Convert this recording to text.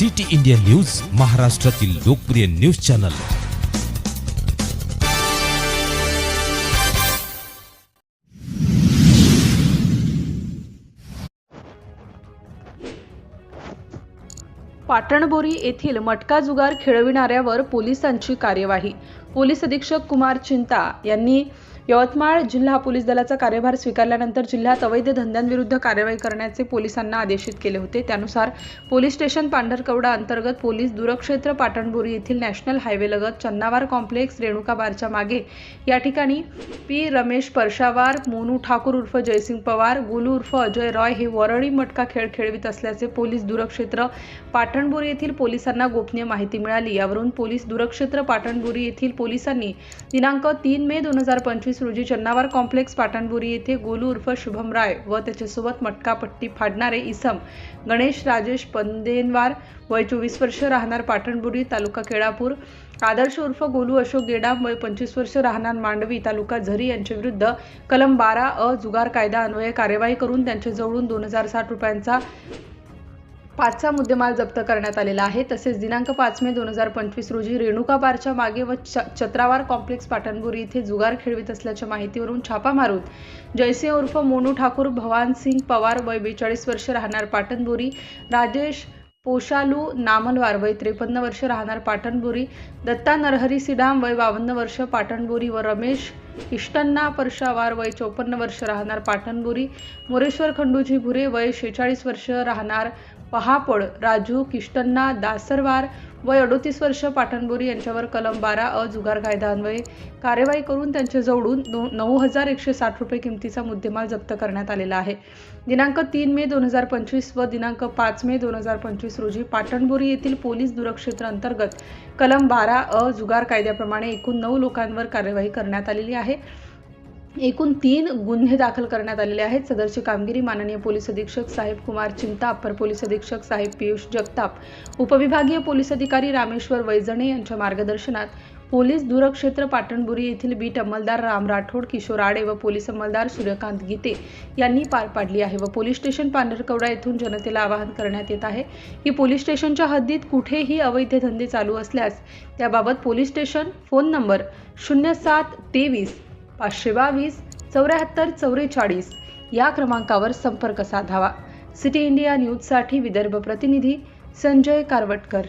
City India news महाराष्ट्रातील लोकप्रिय news channel. पाटणबोरी येथील मटका जुगार खेळविणाऱ्यावर पोलिसांची कार्यवाही पोलीस अधीक्षक कुमार चिंता यांनी यवतमाळ जिल्हा पोलीस दलाचा कार्यभार स्वीकारल्यानंतर जिल्ह्यात अवैध धंद्यांविरुद्ध कारवाई करण्याचे पोलिसांना आदेशित केले होते. त्यानुसार पोलीस स्टेशन पांढरकवडा अंतर्गत पोलीस दूरक्षेत्र पाटणबोरी येथील नॅशनल हायवेलगत चन्नावार कॉम्प्लेक्स रेणुका बारच्या मागे. या ठिकाणी पी. रमेश परशावार मोनू ठाकूर उर्फ जयसिंग पवार गोलू उर्फ अजय रॉय हे वरळी मटका खेळ खेळवित असल्याचे पोलीस दूरक्षेत्र पाटणबोरी येथील पोलिसांना गोपनीय माहिती मिळाली. यावरून पोलीस दूरक्षेत्र पाटणबोरी येथील पोलिसांनी दिनांक तीन मे दोन हजार पंचवीस रोजी चन्नावार कॉम्प्लेक्स पाटणबुरी येथे गोलू उर्फ शुभम राय व त्याच्यासोबत मटकापट्टी फाडणारे इसम गणेश राजेश पंदेनवार वय चोवीस वर्ष राहणार पाटणबुरी तालुका केळापूर आदर्श उर्फ गोलू अशोक गेडा वय पंचवीस वर्ष राहणार मांडवी तालुका झरी यांच्या विरुद्ध कलम बारा अ जुगार कायदा अन्वये कार्यवाही करून त्यांच्या जवळून दोन हजार साठ रुपयांचा पाचचा मुद्देमाल जप्त करण्यात आलेला आहे. तसेच दिनांक पाच मे दोन हजार पंचवीस रोजी रेणुका बारच्या मागे व च- चत्रावार कॉम्प्लेक्स पाटणबुरी इथे जुगार खेळवित असल्याच्या माहितीवरून छापा मारून जयसिंह उर्फ मोनू ठाकूर भवानसिंग पवार वय बेचाळीस वर्ष राहणार पाटणबुरी राजेश पोशालू नामलवार वय त्रेपन्न वर्ष राहणार पाटणबुरी दत्ता नरहरी सिडाम वय बावन्न वर्ष पाटणबुरी व रमेश इष्टन्ना परशावार वय चौपन्न वर्ष राहणार पाटणबुरी मोरेश्वर खंडूजी भुरे वय शेचाळीस वर्ष राहणार पहापड राजू किष्टन्ना दासरवार वय अडोतीस वर्ष पाटणबोरी यांच्यावर कलम बारा अ जुगार कायद्यान्वये कार्यवाही करून त्यांच्या जवळून नऊ हजार एकशे साठ रुपये किमतीचा मुद्देमाल जप्त करण्यात आलेला आहे. दिनांक तीन मे दोन हजार पंचवीस व दिनांक पाच मे दोन हजार पंचवीस रोजी पाटणबोरी येथील पोलीस दूरक्षेत्र अंतर्गत कलम बारा अ जुगार कायद्याप्रमाणे एकूण नऊ लोकांवर कार्यवाही करण्यात आलेली आहे. एकूण तीन गुन्हे दाखल करण्यात आलेले आहेत. सदरची कामगिरी माननीय पोलीस अधीक्षक साहेब कुमार चिंता अप्पर पोलीस अधीक्षक साहेब पियुष जगताप उपविभागीय पोलीस अधिकारी रामेश्वर वैजणे यांच्या मार्गदर्शनात पोलीस दूरक्षेत्र पाटणबुरी येथील बीट अंमलदार राम राठोड किशोर आडे व पोलीस अंमलदार सूर्यकांत गीते यांनी पार पाडली आहे व पोलीस स्टेशन पांढरकवडा येथून जनतेला आवाहन करण्यात येत आहे की पोलीस स्टेशनच्या हद्दीत कुठेही अवैध धंदे चालू असल्यास त्याबाबत पोलीस स्टेशन फोन नंबर शून्य सात तेवीस पाचशे बावीस चौऱ्याहत्तर चौवेचाळीस या क्रमांकावर संपर्क साधावा. सिटी इंडिया न्यूजसाठी विदर्भ प्रतिनिधी संजय कारवटकर.